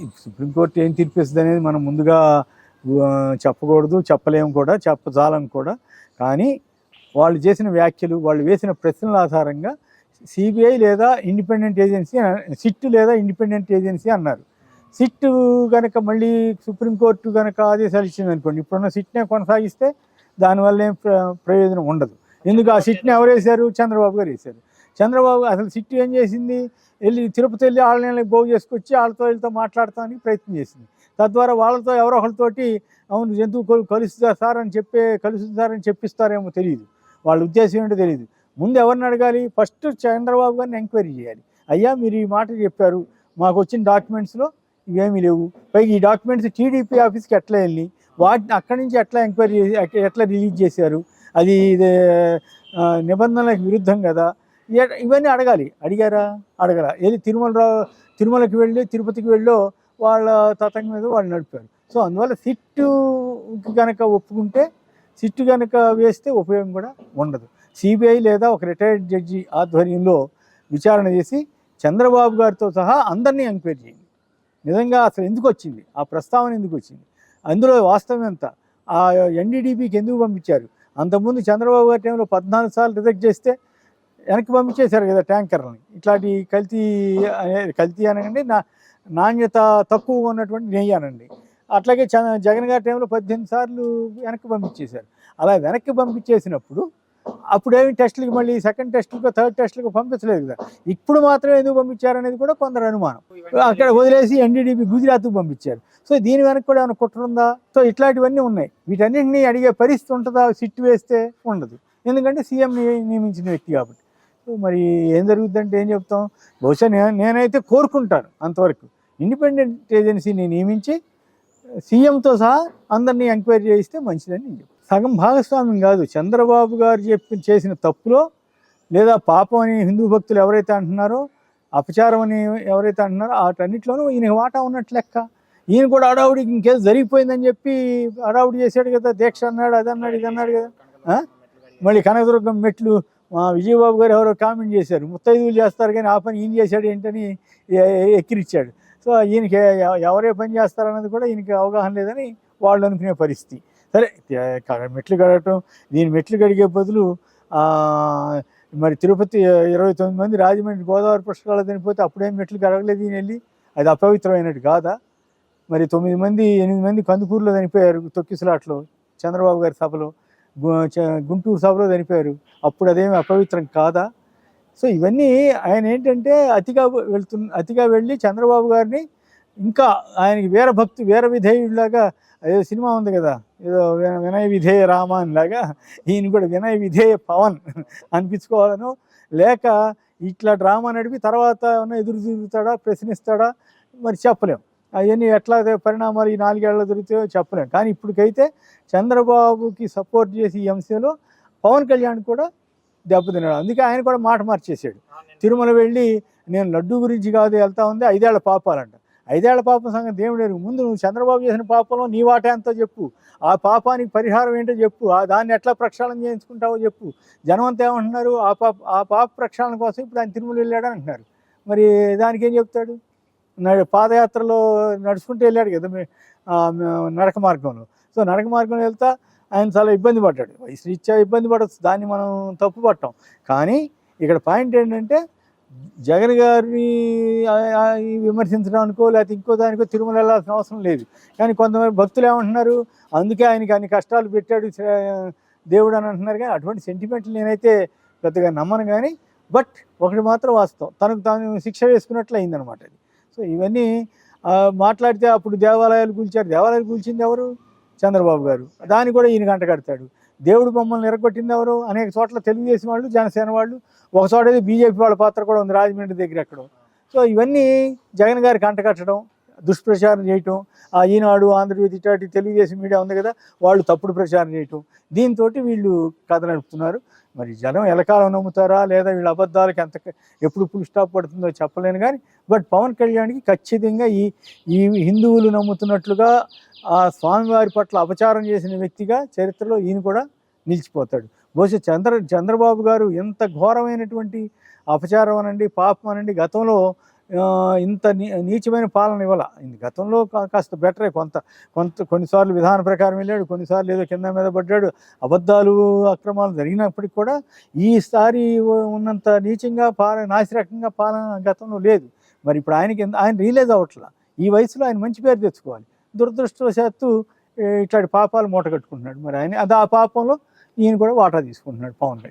Supreme court ఏం తీర్పిస్తుంది అనేది మనం ముందుగా చెప్పకూడదు చెప్పలేము కూడా చెప్పజాలం కూడా. కానీ వాళ్ళు చేసిన వ్యాఖ్యలు వాళ్ళు వేసిన ప్రశ్నల ఆధారంగా సిబిఐ లేదా ఇండిపెండెంట్ ఏజెన్సీ సిట్ లేదా ఇండిపెండెంట్ ఏజెన్సీ అన్నారు. సిట్ కనుక మళ్ళీ సుప్రీంకోర్టు కనుక ఆదేశాలు ఇచ్చింది అనుకోండి ఇప్పుడున్న సిట్నే కొనసాగిస్తే దానివల్ల ఏం ప్ర- ప్రయోజనం ఉండదు. ఎందుకు? ఆ సిట్ని ఎవరు వేశారు? చంద్రబాబు గారు వేశారు. చంద్రబాబు అసలు సిట్టు ఏం చేసింది? వెళ్ళి తిరుపతి వెళ్ళి వాళ్ళని బాగు చేసుకొచ్చి వాళ్ళతో వీళ్ళతో మాట్లాడటానికి ప్రయత్నం చేసింది. తద్వారా వాళ్ళతో ఎవరో ఒకరితోటి అవును జంతువు కొలు కలుస్తుందా సార్ అని చెప్పే కలుస్తుంది అని చెప్పిస్తారేమో తెలియదు వాళ్ళ ఉద్దేశం ఏంటో తెలియదు ముందు ఎవరిని అడగాలి? ఫస్ట్ చంద్రబాబు గారిని ఎంక్వైరీ చేయాలి. అయ్యా మీరు ఈ మాట చెప్పారు. మాకు వచ్చిన డాక్యుమెంట్స్లో ఇవేమీ లేవు. పైగా ఈ డాక్యుమెంట్స్ టీడీపీ ఆఫీస్కి ఎట్లా వెళ్ళి వాటిని అక్కడి నుంచి ఎట్లా ఎంక్వైరీ ఎట్లా- రిలీజ్ చేశారు? అది ఇది, నిబంధనలకు విరుద్ధం కదా. ఇవన్నీ అడగాలి. అడిగారా? అడగరా ఏది తిరుమలరావు తిరుమలకి వెళ్ళి తిరుపతికి వెళ్ళో వాళ్ళ తతంగం మీద వాళ్ళు నడిపారు. సో అందువల్ల సిట్టు కనుక ఒప్పుకుంటే సిట్టు కనుక వేస్తే ఉపయోగం కూడా ఉండదు. సిబిఐ లేదా ఒక రిటైర్డ్ జడ్జి ఆధ్వర్యంలో విచారణ చేసి చంద్రబాబు గారితో సహా అందరినీ ఎంక్వైరీ చేయండి. నిజంగా అసలు ఎందుకు వచ్చింది? ఆ ప్రస్తావన ఎందుకు వచ్చింది? అందులో వాస్తవం ఎంత? ఆ ఎన్డీడీపీకి ఎందుకు పంపించారు? అంతకుముందు చంద్రబాబు గారి టైంలో పద్నాలుగు సార్లు రిజెక్ట్ చేస్తే వెనక్కి పంపించేశారు కదా ట్యాంకర్లని. ఇట్లాంటి కల్తీ కల్తీ అనకండి నా నాణ్యత తక్కువ ఉన్నటువంటి నెయ్యానండి. అట్లాగే చ- జగన్ గారి టైంలో పద్దెనిమిది సార్లు వెనక్కి పంపించేశారు. అలా వెనక్కి పంపించేసినప్పుడు అప్పుడేమి టెస్టులకు మళ్ళీ సెకండ్ టెస్టులకు థర్డ్ టెస్టులకు పంపించలేదు కదా. ఇప్పుడు మాత్రమే ఎందుకు పంపించారనేది కూడా కొందరు అనుమానం. అక్కడ వదిలేసి ఎన్డీడీపీ గుజరాత్కు పంపించారు. సో దీని వెనక కూడా ఏమైనా కుట్ర ఉందా? సో ఇట్లాంటివన్నీ ఉన్నాయి. వీటన్నింటినీ అడిగే పరిస్థితి ఉంటుందా? సిట్ వేస్తే ఉండదు. ఎందుకంటే సీఎం నియమించిన వ్యక్తి కాబట్టి. మరి ఏం జరుగుతుందంటే ఏం చెప్తాం? బహుశా నేనైతే కోరుకుంటాను అంతవరకు. ఇండిపెండెంట్ ఏజెన్సీని నియమించి సీఎంతో సహా అందరినీ ఎంక్వైరీ చేయిస్తే మంచిదని నేను చెప్తాను. సగం భాగస్వామ్యం కాదు. చంద్రబాబు గారు చెప్పి చేసిన తప్పులో లేదా పాపం అని హిందూ భక్తులు ఎవరైతే అంటున్నారో అపచారం అని ఎవరైతే అంటున్నారో వాటన్నిటిలోనూ ఈయన వాటా ఉన్నట్టు లెక్క. ఈయన కూడా అడావుడికి ఇంకేదో జరిగిపోయిందని చెప్పి అడావుడి చేశాడు కదా దీక్ష అన్నాడు అది అన్నాడు ఇది అన్నాడు కదా. మళ్ళీ కనకదుర్గం మెట్లు మా విజయబాబు గారు ఎవరో కామెంట్ చేశారు ముత్తైదువులు చేస్తారు కానీ ఆ పని ఈయన చేశాడు ఏంటని ఎక్కిరిచ్చాడు. సో ఈయనకి ఎవరే పని చేస్తారన్నది కూడా ఈయనకి అవగాహన లేదని వాళ్ళు అనుకునే పరిస్థితి. సరే మెట్లు కడగటం దీని మెట్లు కడిగే బదులు మరి తిరుపతి ఇరవై తొమ్మిది మంది రాజమండ్రి గోదావరి పుష్కరాలు చనిపోతే అప్పుడేం మెట్లు కడగలేదు ఈయన వెళ్ళి? అది అపవిత్రమైనట్టు కాదా? మరి తొమ్మిది మంది ఎనిమిది మంది కందుకూరులో చనిపోయారు తొక్కిసలాట్లో చంద్రబాబు గారి సభలో. గుంటూరు సభలో చనిపోయారు. అప్పుడు అదేమి అపవిత్రం కాదా? సో ఇవన్నీ ఆయన ఏంటంటే అతిగా వెళ్తు అతిగా వెళ్ళి చంద్రబాబు గారిని ఇంకా ఆయనకి వీర భక్తి వీర విధేయుడిలాగా ఏదో సినిమా ఉంది కదా ఏదో వి- వినయ విధేయ రామాన్ లాగా ఈయన కూడా వినయ విధేయ పవన్ అనిపించుకోవాలను లేక ఇట్లా డ్రామా నడిపి తర్వాత ఏమన్నా ఎదురు తిరుగుతాడా ప్రశ్నిస్తాడా మరి చెప్పలేం. అవన్నీ ఎట్లా పరిణామాలు ఈ నాలుగేళ్ళలో దొరుకుతాయో చెప్పలేం. కానీ ఇప్పటికైతే చంద్రబాబుకి సపోర్ట్ చేసి ఈ అంశంలో పవన్ కళ్యాణ్ కూడా దెబ్బతిన్నాడు. అందుకే ఆయన కూడా మాట మార్చేశాడు. తిరుమల వెళ్ళి నేను లడ్డు గురించి కాదు వెళ్తా ఉంది ఐదేళ్ళ పాపాలంట. ఐదేళ్ళ పాపం సంగతి ఏమి లేదు. ముందు నువ్వు చంద్రబాబు చేసిన పాపంలో నీ వాటా ఎంతో చెప్పు. ఆ పాపానికి పరిహారం ఏంటో చెప్పు. ఆ దాన్ని ఎట్లా ప్రక్షాళన చేయించుకుంటావో చెప్పు. జనం అంతా ఏమంటున్నారు? ఆ పాప ఆ పాప ప్రక్షాళన కోసం ఇప్పుడు ఆయన తిరుమల వెళ్ళాడని అంటున్నారు. మరి దానికి ఏం చెప్తాడు? పాదయాత్రలో నడుచుకుంటూ వెళ్ళాడు కదా మీ- నడక మార్గంలో. సో నడక మార్గంలో వెళ్తా ఆయన చాలా ఇబ్బంది పడ్డాడు. వయసు ఇబ్బంది పడవచ్చు దాన్ని మనం తప్పు పట్టాం. కానీ ఇక్కడ పాయింట్ ఏంటంటే జగన్ గారిని ఆ- విమర్శించడానికో లేకపోతే ఇంకో దానికో తిరుమల వెళ్ళాల్సిన అవసరం లేదు. కానీ కొంతమంది భక్తులు ఏమంటున్నారు అందుకే ఆయనకి అన్ని కష్టాలు పెట్టాడు దేవుడు అని అంటున్నారు కానీ అటువంటి సెంటిమెంట్లు నేనైతే పెద్దగా నమ్మను కానీ బట్ ఒకటి మాత్రం వాస్తవం. తనకు తాను శిక్ష వేసుకున్నట్లు అయిందనమాట అది. సో ఇవన్నీ మాట్లాడితే అప్పుడు దేవాలయాలు కూల్చారు. దేవాలయాలు కూల్చింది ఎవరు? చంద్రబాబు గారు. దాన్ని కూడా ఈయన గంట కడతాడు. దేవుడు బొమ్మల్ని ఎరగొట్టింది ఎవరు? అనేక చోట్ల తెలుగుదేశం వాళ్ళు జనసేన వాళ్ళు. ఒక చోట అయితే బీజేపీ వాళ్ళ పాత్ర కూడా ఉంది రాజమండ్రి దగ్గర ఎక్కడో. సో ఇవన్నీ జగన్ గారికి అంటకట్టడం దుష్ప్రచారం చేయటం ఆ ఈనాడు ఆంధ్రజ్యోతి ఇట్లాంటి తెలుగుదేశం మీడియా ఉంది కదా వాళ్ళు తప్పుడు ప్రచారం చేయటం. దీంతో వీళ్ళు కథ నడుపుతున్నారు. మరి జనం ఎలకాలం నమ్ముతారా? లేదా వీళ్ళ అబద్ధాలకు ఎంత ఎప్పుడు ఫుల్ స్టాప్ పడుతుందో చెప్పలేను కానీ బట్ పవన్ కళ్యాణ్కి ఖచ్చితంగా ఈ ఈ హిందువులు నమ్ముతున్నట్లుగా ఆ స్వామివారి పట్ల అపచారం చేసిన వ్యక్తిగా చరిత్రలో ఈయన కూడా నిలిచిపోతాడు. బహుశా చంద్ర చంద్రబాబు గారు ఎంత ఘోరమైనటువంటి అపచారం అనండి పాపం అనండి గతంలో ఇంత నీ నీచమైన పాలన ఇవ్వాల. గతంలో కా- కాస్త బెటరే. కొంత కొంత కొన్నిసార్లు విధాన ప్రకారం వెళ్ళాడు కొన్నిసార్లు ఏదో కింద మీద పడ్డాడు. అబద్ధాలు అక్రమాలు జరిగినప్పటికి కూడా ఈసారి ఉన్నంత నీచంగా పాలన నాసిరకంగా పాలన గతంలో లేదు. మరి ఇప్పుడు ఆయనకి ఆయన రియలైజ్ అవ్వట్లా. ఈ వయసులో ఆయన మంచి పేరు తెచ్చుకోవాలి. దురదృష్టవశాత్తు ఇట్లాంటి పాపాలు మూట కట్టుకుంటున్నాడు. మరి ఆయన అది ఆ పాపంలో ఈయన కూడా వాటా తీసుకుంటున్నాడు పవన్ కళ్యాణ్.